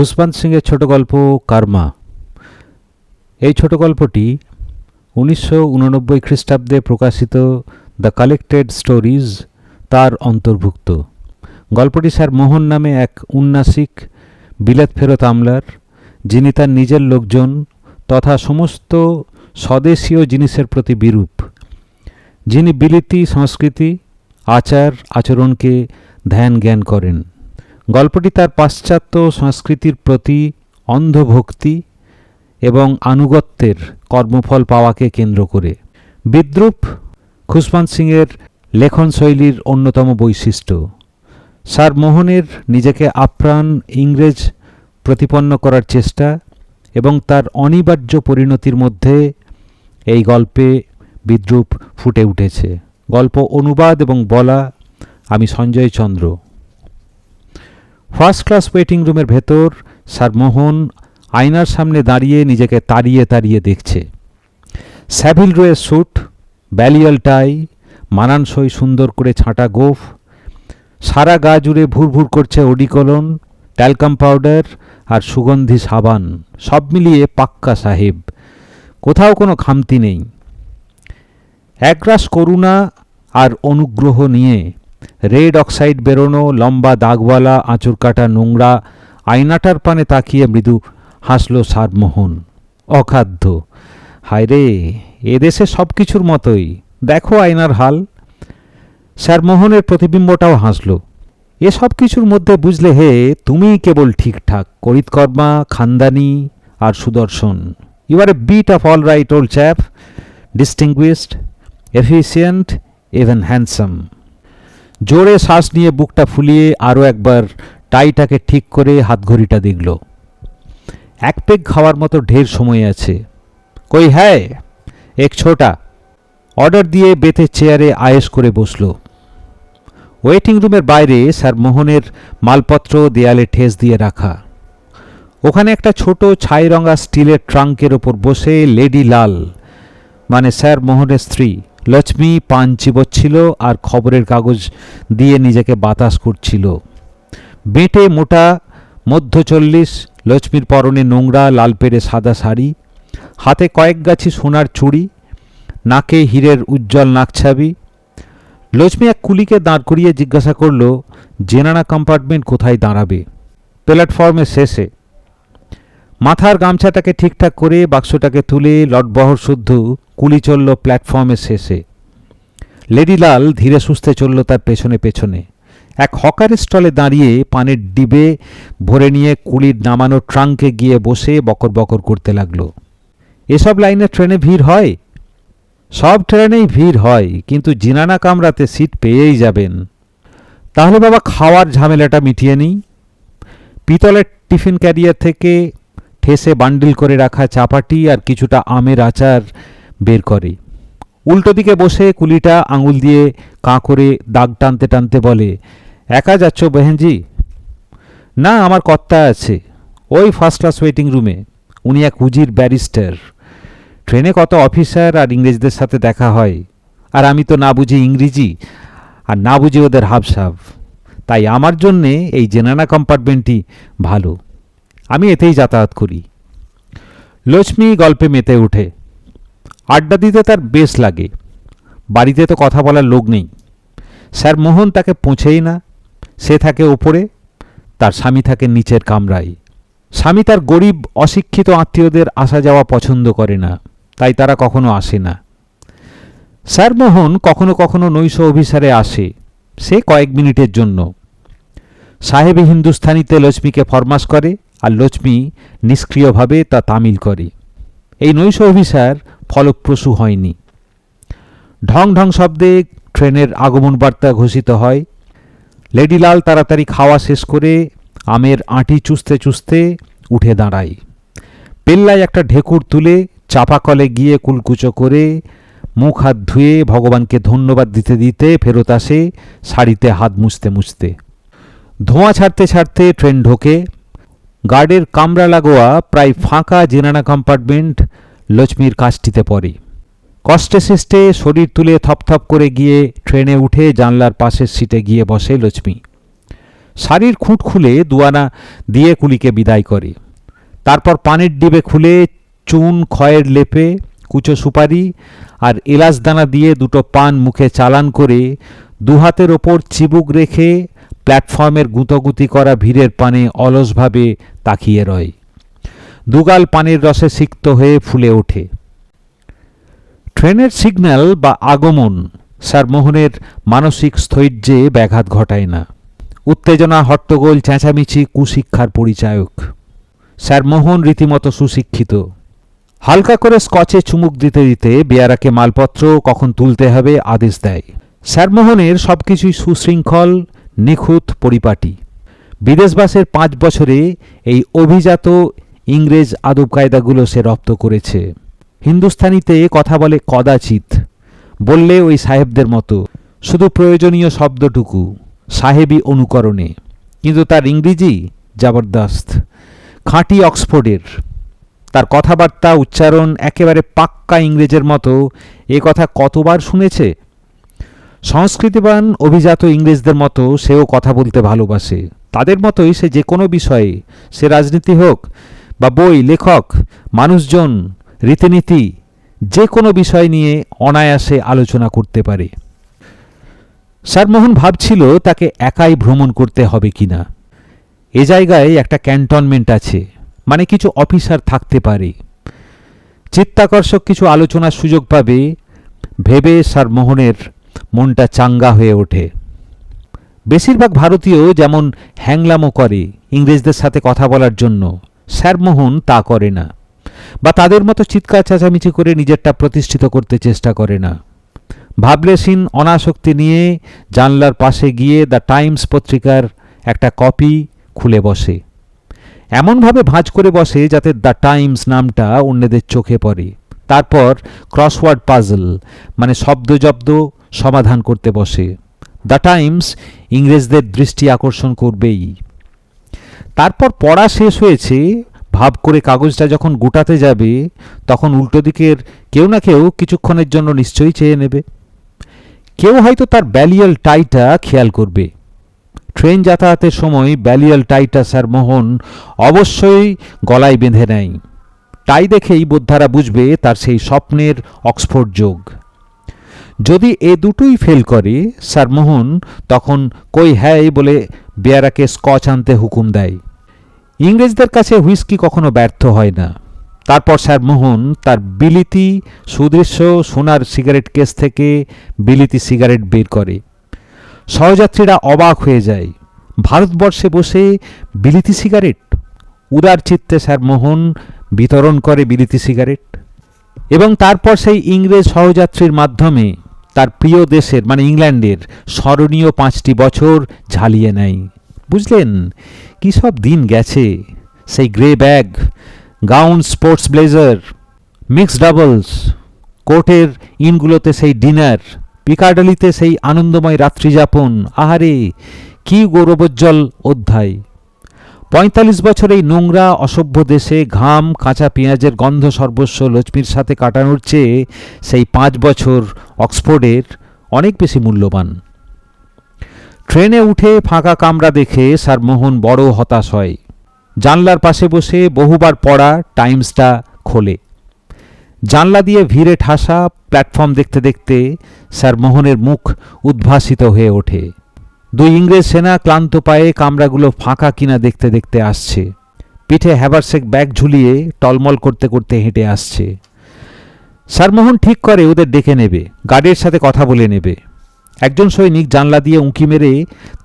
খুশবন্ত সিংয়ের ছোট গল্প কার্মা। এই ছোট গল্পটি উনিশশো উননব্বই খ্রিস্টাব্দে প্রকাশিত দ্য কালেক্টেড স্টোরিজ তার অন্তর্ভুক্ত। গল্পটি স্যার মোহন নামে এক উন্নাসিক বিলেত ফেরত আমলার, যিনি তার নিজের লোকজন তথা সমস্ত স্বদেশীয় জিনিসের প্রতি বিরূপ। যিনি বিলিতি, সংস্কৃতি, আচার, আচরণকে ধ্যান জ্ঞান করেন। গল্পটি তার পাশ্চাত্য সংস্কৃতির প্রতি অন্ধভক্তি এবং আনুগত্যের কর্মফল পাওয়াকে কেন্দ্র করে। বিদ্রুপ খুশবন্ত সিংয়ের লেখনশৈলীর অন্যতম বৈশিষ্ট্য। স্যার মোহনের নিজেকে আপ্রাণ ইংরেজ প্রতিপন্ন করার চেষ্টা এবং তার অনিবার্য পরিণতির মধ্যে এই গল্পে বিদ্রুপ ফুটে উঠেছে। গল্প অনুবাদ এবং বলা আমি Sanjay Chandra. First class waiting রুমের ভেতর স্যার মোহন আয়নার সামনে দাঁড়িয়ে নিজেকে তাড়িয়ে তাড়িয়ে দেখছে। স্যাভিল রোয়ের স্যুট, ব্যালিয়াল টাই, মানানসই সুন্দর করে ছাঁটা গোফ, সারা গা জুড়ে ভুরভুর করছে ওডিকলন ট্যালকাম পাউডার আর সুগন্ধি সাবান, সব মিলিয়ে পাক্কা সাহেব। কোথাও কোনো খামতি নেই। একরাশ করুণা আর অনুগ্রহ নিয়ে রেড অক্সাইড বেরোনো, লম্বা দাগওয়ালা, আঁচড় কাটা নোংরা, আয়নাটার পানে তাকিয়ে মৃদু হাসল সারমোহন। অখাদ্য। হায় রে এদেশে সব কিছুর মতোই। দেখো আয়নার হাল। স্যারমোহনের প্রতিবিম্বটাও হাসল। এসব কিছুর মধ্যে বুঝলে হে তুমি কেবল ঠিকঠাক। করিতকর্মা, খানদানি আর সুদর্শন। You are a bit of all right old chap distinguished efficient even handsome জোরে শ্বাস নিয়ে বুকটা ফুলিয়ে আরও একবার টাইটাকে ঠিক করে হাতঘড়িটা দেখল। এক পেগ খাওয়ার মতো ঢের সময় আছে। কই হ্যায়? এক ছোটা। অর্ডার দিয়ে বেতে চেয়ারে আয়েস করে বসল। ওয়েটিং রুমের বাইরে স্যার মোহনের মালপত্র দেয়ালে ঠেস দিয়ে রাখা। ওখানে একটা ছোট ছাই রঙা স্টিলের ট্রাঙ্কের ওপর বসে লেডি লাল মানে স্যার মোহনের স্ত্রী। লক্ষ্মী পান চিবচ্ছিল আর খবরের কাগজ দিয়ে নিজেকে বাতাস করছিল। বেঁটে মোটা মধ্য চল্লিশ লক্ষ্মীর পরনে নোংরা লাল পেরে সাদা শাড়ি, হাতে কয়েক গাছি সোনার চুড়ি, নাকে হীরের উজ্জ্বল নাকছাবি। লক্ষ্মী এক কুলিকে দাঁড় করিয়ে জিজ্ঞাসা করল, জেনানা কম্পার্টমেন্ট কোথায় দাঁড়াবে? প্ল্যাটফর্মের শেষে। মাথার গামছাটাকে ঠিকঠাক করে বাক্সটাকে তুলে লটবহর শুদ্ধ কুলি চলল প্ল্যাটফর্মের শেষে। লেডিলাল ধীরে সুস্থে চলল তার পেছনে পেছনে। এক হকারের স্টলে দাঁড়িয়ে পানের ডিবে ভরে নিয়ে কুলির নামানো ট্রাঙ্কে গিয়ে বসে বকর বকর করতে লাগল। এসব লাইনে ট্রেনে ভিড় হয়? সব ট্রেনেই ভিড় হয়, কিন্তু জিনানা কামরাতে সিট পেয়েই যাবেন। তাহলে বাবা খাওয়ার ঝামেলাটা মিটিয়ে নিই। পিতলের টিফিন ক্যারিয়ার থেকে ঠেসে বান্ডিল করে রাখা চাপাটি আর কিছুটা আমের আচার বের করে। উল্টো দিকে বসে কুলিটা আঙুল দিয়ে কাঁ করে দাগ টানতে টানতে বলে, একা যাচ্ছ বেহেনজি? না, আমার কর্তা আছে, ওই ফার্স্ট ক্লাস ওয়েটিং রুমে উনি এক উজির ব্যারিস্টার। ট্রেনে কত অফিসার আর ইংরেজদের সাথে দেখা হয়, আর আমি তো না বুঝি ইংরেজি, আর না বুঝি ওদের হাবসাব তাই আমার জন্যে এই জেনানা কম্পার্টমেন্টটি ভালো। আমি এতেই যাতায়াত করি। লক্ষ্মী গল্পে মেতে ওঠে আড্ডা দিতে তার বেশ লাগে। বাড়িতে তো কথা বলার লোক নেই। স্যার মোহন তাকে পৌঁছেই না। সে থাকে ওপরে তার স্বামী থাকে নিচের কামরায়। স্বামী তার গরিব, অশিক্ষিত আত্মীয়দের আসা যাওয়া পছন্দ করে না। তাই তারা কখনো আসে না। স্যার মোহন কখনো কখনো নৈশ অভিসারে আসে। সে কয়েক মিনিটের জন্য। সাহেবী হিন্দুস্থানিতে লক্ষ্মীকে ফরমাস করে। আর লক্ষ্মী নিষ্ক্রিয়ভাবে তা তামিল করে। এই নৈশ অভিসার ফলপ্রসূ হয়নি। ঢং ঢং শব্দে ট্রেনের আগমন বার্তা ঘোষিত হয়। লেডিলাল তাড়াতাড়ি খাওয়া শেষ করে আমের আঁটি চুষতে চুষতে উঠে দাঁড়ায়। পেল্লায় একটা ঢেকুর তুলে চাপা কলে গিয়ে কুলকুচো করে মুখ হাত ধুয়ে ভগবানকে ধন্যবাদ দিতে দিতে ফেরত আসে শাড়িতে হাত মুছতে মুছতে। ধোঁয়া ছাড়তে ছাড়তে ট্রেন ঢোকে। গার্ডের কামরা লাগোয়া প্রায় ফাঁকা জেনানা কম্পার্টমেন্ট লক্ষ্মীর কাজটিতে পড়ে। কষ্টে সৃষ্টে শরীর তুলে থপথপ করে গিয়ে ট্রেনে উঠে জানলার পাশের সিটে গিয়ে বসে লক্ষ্মী। শাড়ির খুঁট খুলে দুয়ানা দিয়ে কুলিকে বিদায় করে। তারপর পানের ডিবে খুলে চুন, খয়ের লেপে, কুচো সুপারি আর এলাচ দানা দিয়ে দুটো পান মুখে চালান করে দুহাতের ওপর চিবুক রেখে প্ল্যাটফর্মের গুঁতোগুতি করা ভিড়ের পানে অলসভাবে তাকিয়ে রয়। দুগাল পানির রসে সিক্ত হয়ে ফুলে ওঠে। ট্রেনের সিগন্যাল বা আগমন স্যার মোহনের মানসিক স্থৈর্যে ব্যাঘাত ঘটায় না। উত্তেজনা, হট্টগোল, চেঁচামেচি, কুশিক্ষার পরিচায়ক। স্যার মোহন রীতিমতো সুশিক্ষিত। হালকা করে স্কচে চুমুক দিতে দিতে বেয়ারাকে মালপত্র কখন তুলতে হবে আদেশ দেয়। স্যারমোহনের সবকিছুই সুশৃঙ্খল নিখুঁত পরিপাটি। বিদেশবাসের পাঁচ বছরে এই অভিজাত ইংরেজ আদব কায়দাগুলো সে রপ্ত করেছে। হিন্দুস্তানিতে কথা বলে কদাচিৎ, বললে ওই সাহেবদের মতো, শুধু প্রয়োজনীয় শব্দটুকু, সাহেবী অনুকরণে। কিন্তু তার ইংরেজি জবরদস্ত, খাঁটি অক্সফোর্ডের। তার কথাবার্তা, উচ্চারণ একেবারে পাক্কা ইংরেজের মতো, এ কথা কতবার শুনেছে? সংস্কৃতিবান অভিজাত ইংরেজদের মতো সেও কথা বলতে ভালোবাসে। তাদের মতোই সে যে কোনো বিষয়ে, সে রাজনীতি হোক বা বই, লেখক, মানুষজন, রীতিনীতি, যে কোনো বিষয় নিয়ে অনায়াসে আলোচনা করতে পারে। স্যারমোহন ভাবছিল তাকে একাই ভ্রমণ করতে হবে কিনা। এ জায়গায় একটা ক্যান্টনমেন্ট আছে মানে কিছু অফিসার থাকতে পারে। চিত্তাকর্ষক কিছু আলোচনার সুযোগ পাবে, ভেবে স্যার মোহনের মনটা চাঙ্গা হয়ে ওঠে। বেশিরভাগ ভারতীয় যেমন হ্যাংলামো করে ইংরেজদের সাথে কথা বলার জন্য, স্যারমোহন তা করে না বা তাদের মতো চিৎকার চেঁচামেচি করে নিজেরটা প্রতিষ্ঠিত করতে চেষ্টা করে না। ভাবলেসিন অনাসক্তি নিয়ে জানলার পাশে গিয়ে দ্য টাইমস পত্রিকার একটা কপি খুলে বসে। এমনভাবে ভাঁজ করে বসে যাতে দ্য টাইমস নামটা অন্যদের চোখে পড়ে। তারপর ক্রসওয়ার্ড পাজল মানে শব্দজব্দ সমাধান করতে বসে। দ্য টাইমস ইংরেজদের দৃষ্টি আকর্ষণ করবেই। তারপর পড়া শেষ হয়েছে, ভাব করে কাগজটা যখন গোটাতে যাবে, তখন উল্টো দিকের কেউ না কেউ কিছুক্ষণের জন্য নিশ্চয়ই চেয়ে নেবে। কেউ হয়তো তার ব্যালিয়াল টাইটা খেয়াল করবে। ট্রেন যাতায়াতের সময় ব্যালিয়াল টাইটা স্যার মোহন অবশ্যই গলায় বেঁধে নেয়। টাই দেখেই বোদ্ধারা বুঝবে তার সেই স্বপ্নের অক্সফোর্ড যোগ। যদি এ দুটোই ফেল করে, স্যার মোহন, তখন কই হ্যায় বলে বেয়ারাকে স্কচ আনতে হুকুম দেয়। ইংরেজদের কাছে হুইস্কি কখনো ব্যর্থ হয় না। তারপর স্যার মোহন তার বিলিতি সুদৃশ্য সোনার সিগারেট কেস থেকে বিলিতি সিগারেট বের করে। সহযাত্রীরা অবাক হয়ে যায়। ভারতবর্ষে বসে বিলিতি সিগারেট উদার চিত্তে স্যার মোহন বিতরণ করে বিলিতি সিগারেট এবং তারপর সেই ইংরেজ সহযাত্রীর মাধ্যমে তার প্রিয় দেশের মানে ইংল্যান্ডের স্মরণীয় পাঁচটি বছর ঝালিয়ে নেয়। বুঝলেন? কী সব দিন গেছে? সেই grey bag gown sports blazer mix doubles কোর্টের ইনগুলোতে সেই ডিনার পিকার্ডলিতে সেই আনন্দময় রাত্রিযাপন। আহারে, কি গৌরবোজ্জ্বল অধ্যায়। পঁয়তাল্লিশ বছর এই নোংরা, অসভ্য দেশে ঘাম, কাঁচা পেঁয়াজের গন্ধ সর্বস্ব লক্ষ্মীর সাথে কাটানোর চেয়ে সেই পাঁচ বছর অক্সফোর্ডের অনেক বেশি মূল্যবান। ট্রেনে উঠে ফাঁকা কামরা দেখে স্যার মোহন বড় হতাশ হয়। জানলার পাশে বসে বহুবার পড়া টাইমসটা খোলে। জানলা দিয়ে ভিড়ে ঠাসা প্ল্যাটফর্ম দেখতে দেখতে স্যার মোহনের মুখ উদ্ভাসিত হয়ে ওঠে। দুই ইংরেজ সেনা ক্লান্ত পায়ে কামরাগুলো ফাঁকা কিনা দেখতে দেখতে আসছে। পিঠে হ্যাভারসেক ব্যাগ ঝুলিয়ে টলমল করতে করতে হেঁটে আসছে। সারমোহন ঠিক করে ওদের ডেকে নেবে, গার্ডের সাথে কথা বলে নেবে। একজন সৈনিক জানলা দিয়ে উঁকি মেরে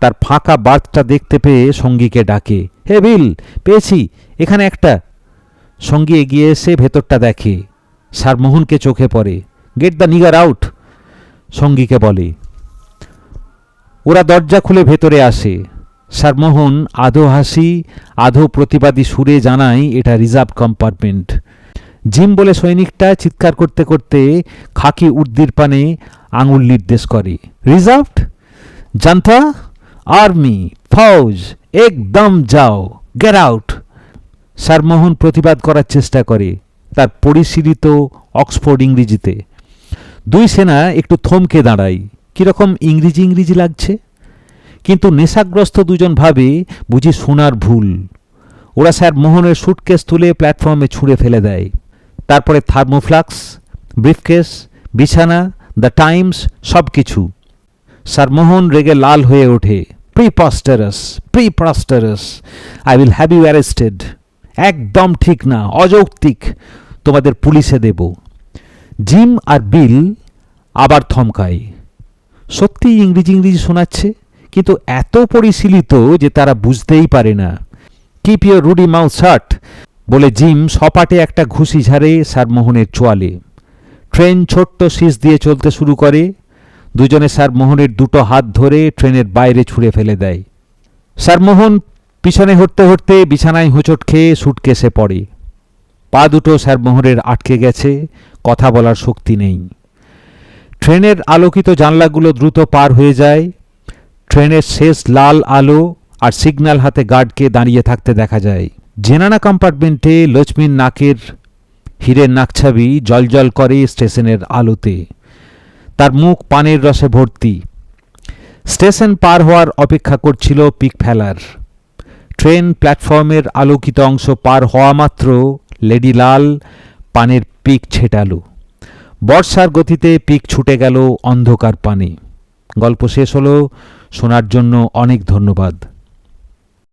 তার ফাঁকা বার্থটা দেখতে পেয়ে সঙ্গীকে ডাকে, হে বিল, পেয়েছি, এখানে একটা। সঙ্গী এগিয়ে এসে ভেতরটা দেখে। স্যারমোহনকে চোখে পড়ে, গেট দ্য নিগার আউট, সঙ্গীকে বলে। ওরা দরজা খুলে ভেতরে আসে। স্যারমোহন আধো হাসি, আধো প্রতিবাদী সুরে জানায়, এটা রিজার্ভ কম্পার্টমেন্ট। জিম বলে সৈনিকটা চিৎকার করতে করতে খাকি উর্দির পানে আঙুল নির্দেশ করে, রিজার্ভড? জানতা? আর্মি? ফৌজ? একদম যাও। Get out. স্যারমোহন প্রতিবাদ করার চেষ্টা করে, তার পরিশীলিত অক্সফোর্ড ইংরেজিতে। দুই সেনা একটু থমকে দাঁড়ায়। কীরকম ইংরেজি ইংরেজি লাগছে? কিন্তু নেশাগ্রস্ত দুজন ভাবে বুঝি শোনার ভুল। ওরা স্যার মোহনের সুটকেস তুলে প্ল্যাটফর্মে ছুঁড়ে ফেলে দেয়। তারপরে থার্মোফ্লাক্স ব্রিফকেস বিছানা দ্য টাইমস সব কিছু স্যার মোহন রেগে লাল হয়ে ওঠে। Preposterous preposterous I will have you arrested একদম ঠিক না, অযৌক্তিক। তোমাদের পুলিশে দেব। জিম আর বিল আবার থমকায়। সত্যি ইংরেজি ইংরেজি শোনাচ্ছে, কিন্তু এত পরিশীলিত যে তারা বুঝতেই পারে না। Keep your ruddy mouth shut বলে জিম সপাটে একটা ঘুষি ঝাড়ে স্যার মোহনের চোয়ালে। ট্রেন ছোট্ট শীষ দিয়ে চলতে শুরু করে। দুজনে স্যার মোহনের দুটো হাত ধরে ট্রেনের বাইরে ছুঁড়ে ফেলে দেয়। স্যার মোহন পিছনে হটতে হটতে বিছানায় হোঁচট খেয়ে সুটকেসে পড়ে। পা দুটো স্যার মোহনের আটকে গেছে, কথা বলার শক্তি নেই। ট্রেনের আলোকিত জানলাগুলো দ্রুত পার হয়ে যায়। ট্রেনের শেষ লাল আলো আর সিগন্যাল হাতে গার্ডকে দাঁড়িয়ে থাকতে দেখা যায়। জেনানা কম্পার্টমেন্টে লক্ষ্মীর নাকের হীরের নাকছাবি জলজল করে স্টেশনের আলোতে। তার মুখ পানের রসে ভর্তি। স্টেশন পার হওয়ার অপেক্ষা করছিল পিক ফেলার। ট্রেন প্ল্যাটফর্মের আলোকিত অংশ পার হওয়া মাত্র লেডি লাল পানের পিক ছেটালো। বর্ষার গতিতে পিক ছুটে গেল অন্ধকার পানে। গল্প শেষ হলো শোনার জন্য অনেক ধন্যবাদ।